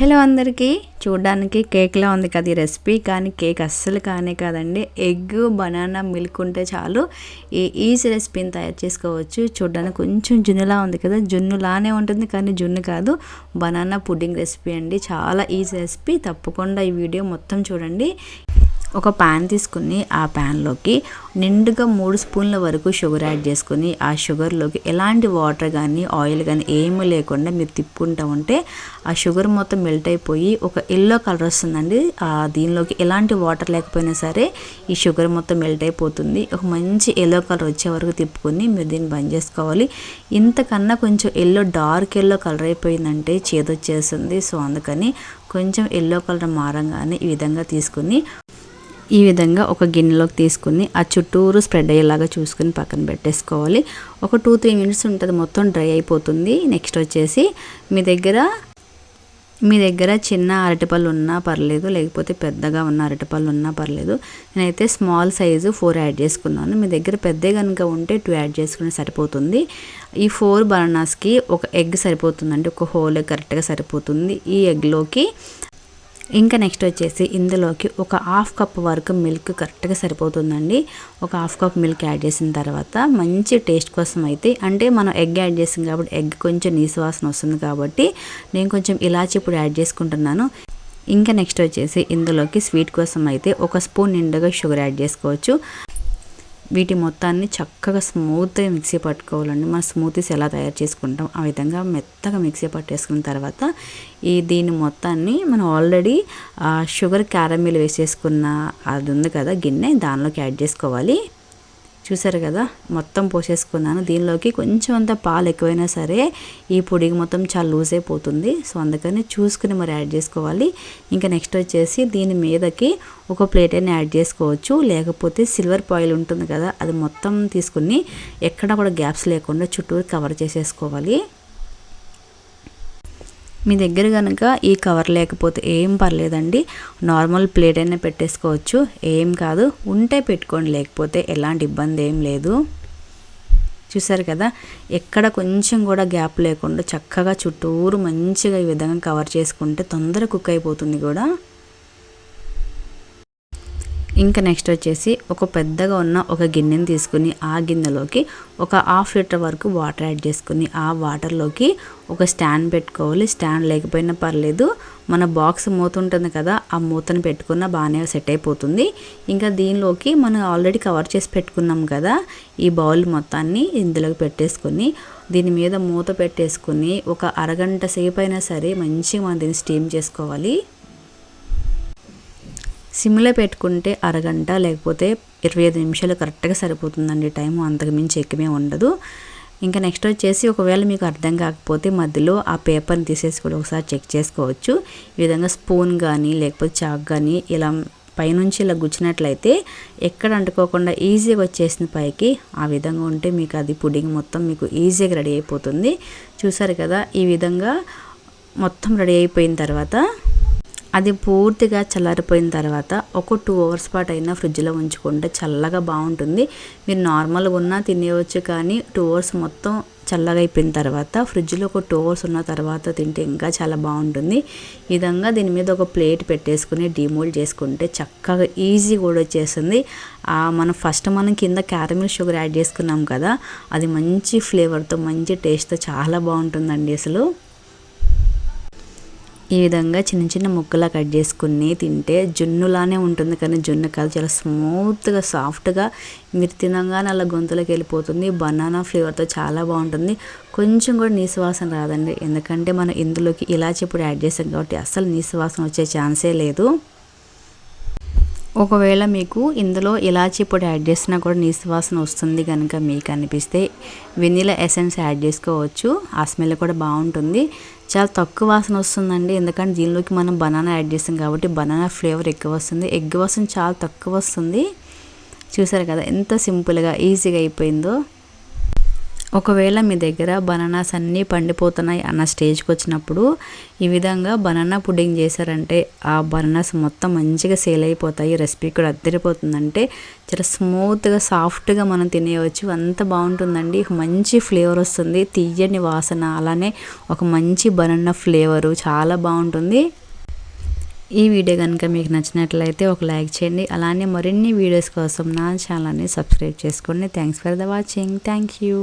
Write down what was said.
Hello అందరికీ. చూడడానికి కేక్లా ఉంది కదా ఈ రెసిపీ. కానీ కేక్ అస్సలు కానే కాదండి. ఎగ్ బనానా మిల్క్ ఉంటే చాలు ఈ ఈజీ రెసిపీని తయారు చేసుకోవచ్చు. చూడడానికి కొంచెం జున్నులా ఉంది కదా. జున్నులానే ఉంటుంది కానీ జున్ను కాదు. బనానా పుడ్డింగ్ రెసిపీ అండి. చాలా ఈజీ రెసిపీ. తప్పకుండా ఈ వీడియో మొత్తం చూడండి. ఒక ప్యాన్ తీసుకుని ఆ ప్యాన్లోకి నిండుగా మూడు స్పూన్ల వరకు షుగర్ యాడ్ చేసుకుని ఆ షుగర్లోకి ఎలాంటి వాటర్ కానీ ఆయిల్ కానీ ఏమీ లేకుండా మీరు తిప్పుకుంటూ ఉంటే ఆ షుగర్ మొత్తం మెల్ట్ అయిపోయి ఒక ఎల్లో కలర్ వస్తుందండి. దీనిలోకి ఎలాంటి వాటర్ లేకపోయినా సరే ఈ షుగర్ మొత్తం మెల్ట్ అయిపోతుంది. ఒక మంచి ఎల్లో కలర్ వచ్చే వరకు తిప్పుకొని మీరు దీన్ని బంద్ చేసుకోవాలి. ఇంతకన్నా కొంచెం ఎల్లో డార్క్ ఎల్లో కలర్ అయిపోయిందంటే చేదొచ్చేస్తుంది. సో అందుకని కొంచెం ఎల్లో కలర్ మారంగానే ఈ విధంగా తీసుకుని ఈ విధంగా ఒక గిన్నెలోకి తీసుకుని ఆ చుట్టూరు స్ప్రెడ్ అయ్యేలాగా చూసుకుని పక్కన పెట్టేసుకోవాలి. ఒక టూ త్రీ మినిట్స్ ఉంటుంది. మొత్తం డ్రై అయిపోతుంది. నెక్స్ట్ వచ్చేసి మీ దగ్గర మీ దగ్గర చిన్న అరటిపళ్ళు ఉన్నా పర్లేదు లేకపోతే పెద్దగా ఉన్న అరటిపళ్ళు ఉన్నా పర్లేదు. నేనైతే స్మాల్ సైజు ఫోర్ యాడ్ చేసుకున్నాను. మీ దగ్గర పెద్ద కనుక ఉంటే టూ యాడ్ చేసుకుని సరిపోతుంది. ఈ ఫోర్ బనానాస్కి ఒక ఎగ్ సరిపోతుందండి. ఒక హోల్ కరెక్ట్గా సరిపోతుంది. ఈ ఎగ్లోకి ఇంకా నెక్స్ట్ వచ్చేసి ఇందులోకి ఒక హాఫ్ కప్ వరకు మిల్క్ కరెక్ట్గా సరిపోతుందండి. ఒక హాఫ్ కప్ మిల్క్ యాడ్ చేసిన తర్వాత మంచి టేస్ట్ కోసం అయితే అంటే మనం ఎగ్ యాడ్ చేసాం కాబట్టి ఎగ్ కొంచెం నీసువాసన వస్తుంది కాబట్టి నేను కొంచెం ఇలాచి ఇప్పుడు యాడ్ చేసుకుంటున్నాను. ఇంకా నెక్స్ట్ వచ్చేసి ఇందులోకి స్వీట్ కోసం అయితే ఒక స్పూన్ నిండుగా షుగర్ యాడ్ చేసుకోవచ్చు. వీటి మొత్తాన్ని చక్కగా స్మూత్గా మిక్సీ పట్టుకోవాలండి. మన స్మూతీస్ ఎలా తయారు చేసుకుంటాం ఆ విధంగా మెత్తగా మిక్సీ పట్టేసుకున్న తర్వాత ఈ దీని మొత్తాన్ని మనం ఆల్రెడీ షుగర్ క్యారమిల్ వేసేసుకున్న అది ఉంది కదా గిన్నె దానిలోకి యాడ్ చేసుకోవాలి. చూసారు కదా? మొత్తం పోసేసుకున్నాను. దీనిలోకి కొంచెం అంత పాలు ఎక్కువైనా సరే ఈ పొడికి మొత్తం చాలా లూజ్ అయిపోతుంది సో అందుకని చూసుకుని మరి యాడ్ చేసుకోవాలి. ఇంకా నెక్స్ట్ వచ్చేసి దీని మీదకి ఒక ప్లేట్ అయినా యాడ్ చేసుకోవచ్చు. లేకపోతే సిల్వర్ పాయిల్ ఉంటుంది కదా అది మొత్తం తీసుకుని ఎక్కడ కూడా గ్యాప్స్ లేకుండా చుట్టూరు కవర్ చేసేసుకోవాలి. మీ దగ్గర కనుక ఈ కవర్ లేకపోతే ఏం పర్లేదండి. నార్మల్ ప్లేట్ అయినా పెట్టేసుకోవచ్చు. ఏం కాదు. ఉంటే పెట్టుకోండి. లేకపోతే ఎలాంటి ఇబ్బంది ఏం లేదు. చూసారు కదా? ఎక్కడ కొంచెం కూడా గ్యాప్ లేకుండా చక్కగా చుట్టూరు మంచిగా ఈ విధంగా కవర్ చేసుకుంటే తొందర కుక్ అయిపోతుంది కూడా. ఇంకా నెక్స్ట్ వచ్చేసి ఒక పెద్దగా ఉన్న ఒక గిన్నెని తీసుకుని ఆ గిన్నెలోకి ఒక హాఫ్ లీటర్ వరకు వాటర్ యాడ్ చేసుకుని ఆ వాటర్లోకి ఒక స్టాండ్ పెట్టుకోవాలి. స్టాండ్ లేకపోయినా పర్లేదు. మన బాక్స్ మూత ఉంటుంది కదా ఆ మూతను పెట్టుకున్న బాగానే సెట్ అయిపోతుంది. ఇంకా దీనిలోకి మనం ఆల్రెడీ కవర్ చేసి పెట్టుకున్నాం కదా ఈ బౌల్ మొత్తాన్ని ఇందులోకి పెట్టేసుకొని దీని మీద మూత పెట్టేసుకుని ఒక అరగంట సేపు అయినా సరే మంచిగా మనం దీన్ని స్టీమ్ చేసుకోవాలి. సిమ్లో పెట్టుకుంటే అరగంట లేకపోతే ఇరవై ఐదు నిమిషాలు కరెక్ట్గా సరిపోతుందండి టైం అంతకుమించి ఎక్కువే ఉండదు. ఇంకా నెక్స్ట్ వచ్చేసి ఒకవేళ మీకు అర్థం కాకపోతే మధ్యలో ఆ పేపర్ని తీసేసి కూడా ఒకసారి చెక్ చేసుకోవచ్చు. ఈ విధంగా స్పూన్ కానీ లేకపోతే చాక్ కానీ ఇలా పైనుంచి ఇలా గుచ్చినట్లయితే ఎక్కడ అంటుకోకుండా ఈజీగా వచ్చేసింది పైకి ఆ విధంగా ఉంటే మీకు అది పుడింగ్ మొత్తం మీకు ఈజీగా రెడీ అయిపోతుంది. చూసారు కదా ఈ విధంగా మొత్తం రెడీ అయిపోయిన తర్వాత అది పూర్తిగా చల్లారిపోయిన తర్వాత ఒక టూ అవర్స్ పాటు అయినా ఫ్రిడ్జ్లో ఉంచుకుంటే చల్లగా బాగుంటుంది. మీరు నార్మల్గా ఉన్నా తినేయవచ్చు కానీ టూ అవర్స్ మొత్తం చల్లగా అయిపోయిన తర్వాత ఫ్రిడ్జ్లో ఒక టూ అవర్స్ ఉన్న తర్వాత తింటే ఇంకా చాలా బాగుంటుంది. ఈ విధంగా దీని మీద ఒక ప్లేట్ పెట్టేసుకుని డిమోల్డ్ చేసుకుంటే చక్కగా ఈజీ కూడా వచ్చేస్తుంది. మనం ఫస్ట్ మనం కింద క్యారమిల్ షుగర్ యాడ్ చేసుకున్నాం కదా అది మంచి ఫ్లేవర్తో మంచి టేస్ట్తో చాలా బాగుంటుందండి అసలు. ఈ విధంగా చిన్న చిన్న ముక్కలా కట్ చేసుకుని తింటే జున్నులానే ఉంటుంది కానీ జున్ను కాదు చాలా స్మూత్గా సాఫ్ట్గా మీరు తినగానే అలా గొంతులోకి వెళ్ళిపోతుంది. బనానా ఫ్లేవర్తో చాలా బాగుంటుంది. కొంచెం కూడా నీసువాసన రాదండి. ఎందుకంటే మనం ఇందులోకి ఇలాచి ఇప్పుడు యాడ్ చేసాం కాబట్టి అస్సలు నీసువాసన వచ్చే ఛాన్సే లేదు. ఒకవేళ మీకు ఇందులో ఇలాచీ పొడి యాడ్ చేసినా కూడా నీసువాసన వస్తుంది కనుక మీకు అనిపిస్తే వెనీలా ఎసెన్స్ యాడ్ చేసుకోవచ్చు. ఆ స్మెల్ కూడా బాగుంటుంది. చాలా తక్కువ వాసన వస్తుందండి. ఎందుకంటే దీనిలోకి మనం బనానా యాడ్ చేస్తాం కాబట్టి బనానా ఫ్లేవర్ ఎక్కువ వస్తుంది. ఎగ్ వాసన చాలా తక్కువ వస్తుంది. చూసారు కదా ఎంత సింపుల్గా ఈజీగా అయిపోయిందో. ఒకవేళ మీ దగ్గర బనానాస్ అన్నీ పండిపోతున్నాయి అన్న స్టేజ్కి వచ్చినప్పుడు ఈ విధంగా బనానా పుడ్డింగ్ చేశారంటే ఆ బనానాస్ మొత్తం మంచిగా సేల్ అయిపోతాయి రెసిపీ కూడా అద్దరిపోతుందంటే చాలా స్మూత్గా సాఫ్ట్గా మనం తినేయవచ్చు. అంత బాగుంటుందండి. మంచి ఫ్లేవర్ వస్తుంది. తీయని వాసన అలానే ఒక మంచి బనానా ఫ్లేవరు చాలా బాగుంటుంది. ఈ వీడియో కనుక మీకు నచ్చినట్లయితే ఒక లైక్ చేయండి. అలానే మరిన్ని వీడియోస్ కోసం నా ఛానల్ని సబ్స్క్రైబ్ చేసుకోండి. Thanks for the watching. Thank you.